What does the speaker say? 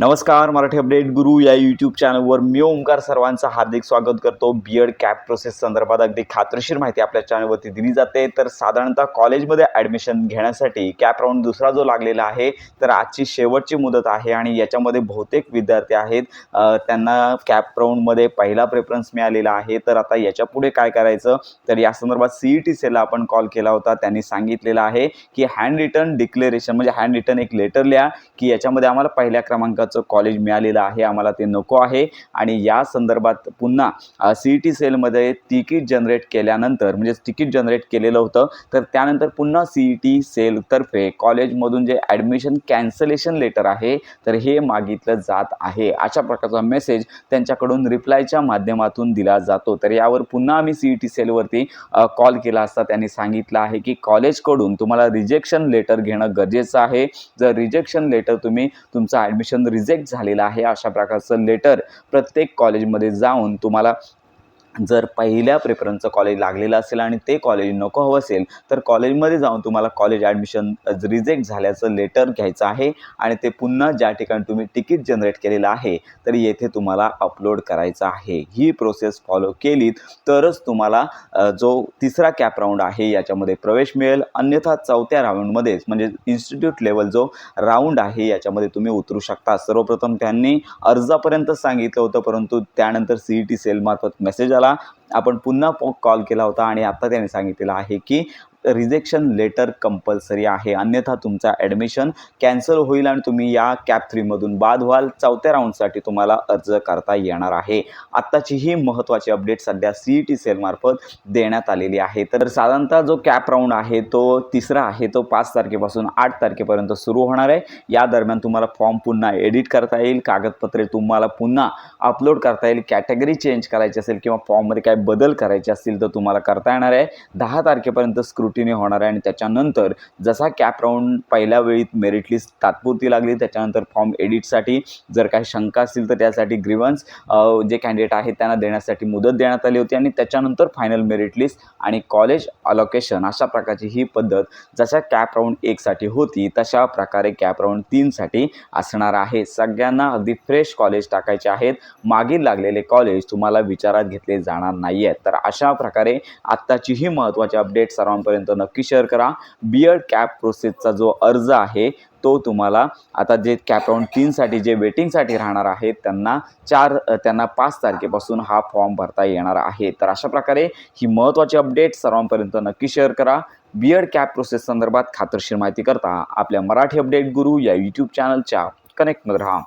नमस्कार मराठी अपडेट गुरु या यूट्यूब चॅनलवर मी ओंकार सर्वांचं हार्दिक स्वागत करतो. बी एड कॅप प्रोसेस संदर्भात अगदी खात्रीशीर माहिती आपल्या चॅनलवरती दिली जाते. तर साधारणतः कॉलेजमध्ये ॲडमिशन घेण्यासाठी कॅप राऊंड दुसरा जो लागलेला आहे तर आजची शेवटची मुदत आहे आणि याच्यामध्ये बहुतेक विद्यार्थी आहेत. त्यांना कॅप राऊंडमध्ये पहिला प्रेफरन्स मिळालेला आहे. तर आता याच्यापुढे काय करायचं? तर या संदर्भात सी ई टी सेला आपण कॉल केला होता. त्यांनी सांगितलेलं आहे की हँड रिटर्न डिक्लेरेशन म्हणजे हँड रिटर्न एक लेटर लिहा की याच्यामध्ये आम्हाला पहिल्या क्रमांकाचं कॉलेज मिळालेलं आहे आम्हाला ते नको आहे. आणि या संदर्भात पुन्हा सी ई टी सेलमध्ये तिकीट जनरेट केल्यानंतर म्हणजे तिकीट जनरेट केलेलं होतं तर त्यानंतर पुन्हा सी ई टी सेलतर्फे कॉलेजमधून जे ॲडमिशन कॅन्सलेशन लेटर आहे तर हे मागितलं जात आहे. अशा प्रकारचा मेसेज त्यांच्याकडून रिप्लायच्या माध्यमातून दिला जातो. तर यावर पुन्हा आम्ही सी ई टी सेलवरती कॉल केला असता त्यांनी सांगितलं आहे की कॉलेजकडून तुम्हाला रिजेक्शन लेटर घेणं गरजेचं आहे. जर रिजेक्शन लेटर तुम्ही तुमचं ॲडमिशन रिजेक्ट झालेला आहे. अशा प्रकारचं लेटर प्रत्येक कॉलेजमध्ये जाऊन तुम्हाला जर पहिल्या प्रेफरन्सचं कॉलेज लागलेलं असेल आणि ते कॉलेज नको हवं असेल तर कॉलेजमध्ये जाऊन तुम्हाला कॉलेज ॲडमिशन रिजेक्ट झाल्याचं लेटर घ्यायचं आहे आणि ते पुन्हा ज्या ठिकाणी तुम्ही तिकीट जनरेट केलेलं आहे तर येथे तुम्हाला अपलोड करायचं आहे. ही प्रोसेस फॉलो केलीत तरच तुम्हाला जो तिसरा कॅप राऊंड आहे याच्यामध्ये प्रवेश मिळेल. अन्यथा चौथ्या राऊंडमध्येच म्हणजे इन्स्टिट्यूट लेवल जो राऊंड आहे याच्यामध्ये तुम्ही उतरू शकता. सर्वप्रथम त्यांनी अर्जापर्यंत सांगितलं होतं परंतु त्यानंतर सी ई टी सेलमार्फत मेसेज त्याला आपण पुन्हा कॉल केला होता आणि आत्ता त्याने सांगितलेलं आहे की रिजेक्शन लेटर कंपल्सरी आहे. अन्यथा तुमचा ॲडमिशन कॅन्सल होईल आणि तुम्ही या कॅप थ्रीमधून बाद व्हाल. चौथ्या राऊंडसाठी तुम्हाला अर्ज करता येणार आहे. आत्ताची ही महत्त्वाची अपडेट सध्या सी ई टी सेलमार्फत देण्यात आलेली आहे. तर साधारणतः जो कॅप राऊंड आहे तो तिसरा आहे. तो पाच तारखेपासून आठ तारखेपर्यंत सुरू होणार आहे. या दरम्यान तुम्हाला फॉर्म पुन्हा एडिट करता येईल. कागदपत्रे तुम्हाला पुन्हा अपलोड करता येईल. कॅटेगरी चेंज करायची असेल किंवा फॉर्ममध्ये काय बदल करायचे असतील तर तुम्हाला करता येणार आहे. दहा तारखेपर्यंत स्क्रू स्क्रुटिनी होणार आहे आणि त्याच्यानंतर जसा कॅप राऊंड पहिल्या वेळी मेरिट लिस्ट तात्पुरती लागली त्याच्यानंतर फॉर्म एडिटसाठी जर काही शंका असतील तर त्यासाठी ग्रीवन्स जे कॅन्डिडेट आहेत त्यांना देण्यासाठी मुदत देण्यात आली होती आणि त्याच्यानंतर फायनल मेरिट लिस्ट आणि कॉलेज अलोकेशन अशा प्रकारची ही पद्धत जशा कॅप राऊंड एकसाठी होती तशा प्रकारे कॅप राऊंड तीनसाठी असणार आहे. सगळ्यांना अगदी फ्रेश कॉलेज टाकायचे आहेत. मागील लागलेले कॉलेज तुम्हाला विचारात घेतले जाणार नाही आहेत तर अशा प्रकारे आत्ताची ही महत्त्वाची अपडेट सर्वांपर्यंत नक्की शेअर करा. बियर्ड कॅप प्रोसेसचा जो अर्ज आहे तो तुम्हाला आता जे कॅप राऊंड तीनसाठी जे वेटिंगसाठी राहणार आहेत त्यांना चार त्यांना पाच तारखेपासून हा फॉर्म भरता येणार आहे. तर अशा प्रकारे ही महत्त्वाची अपडेट सर्वांपर्यंत नक्की शेअर करा. बियर्ड कॅप प्रोसेस संदर्भात खात्रशीर माहिती करता आपल्या मराठी अपडेट गुरु या यूट्यूब चॅनलच्या कनेक्टमध्ये राहा.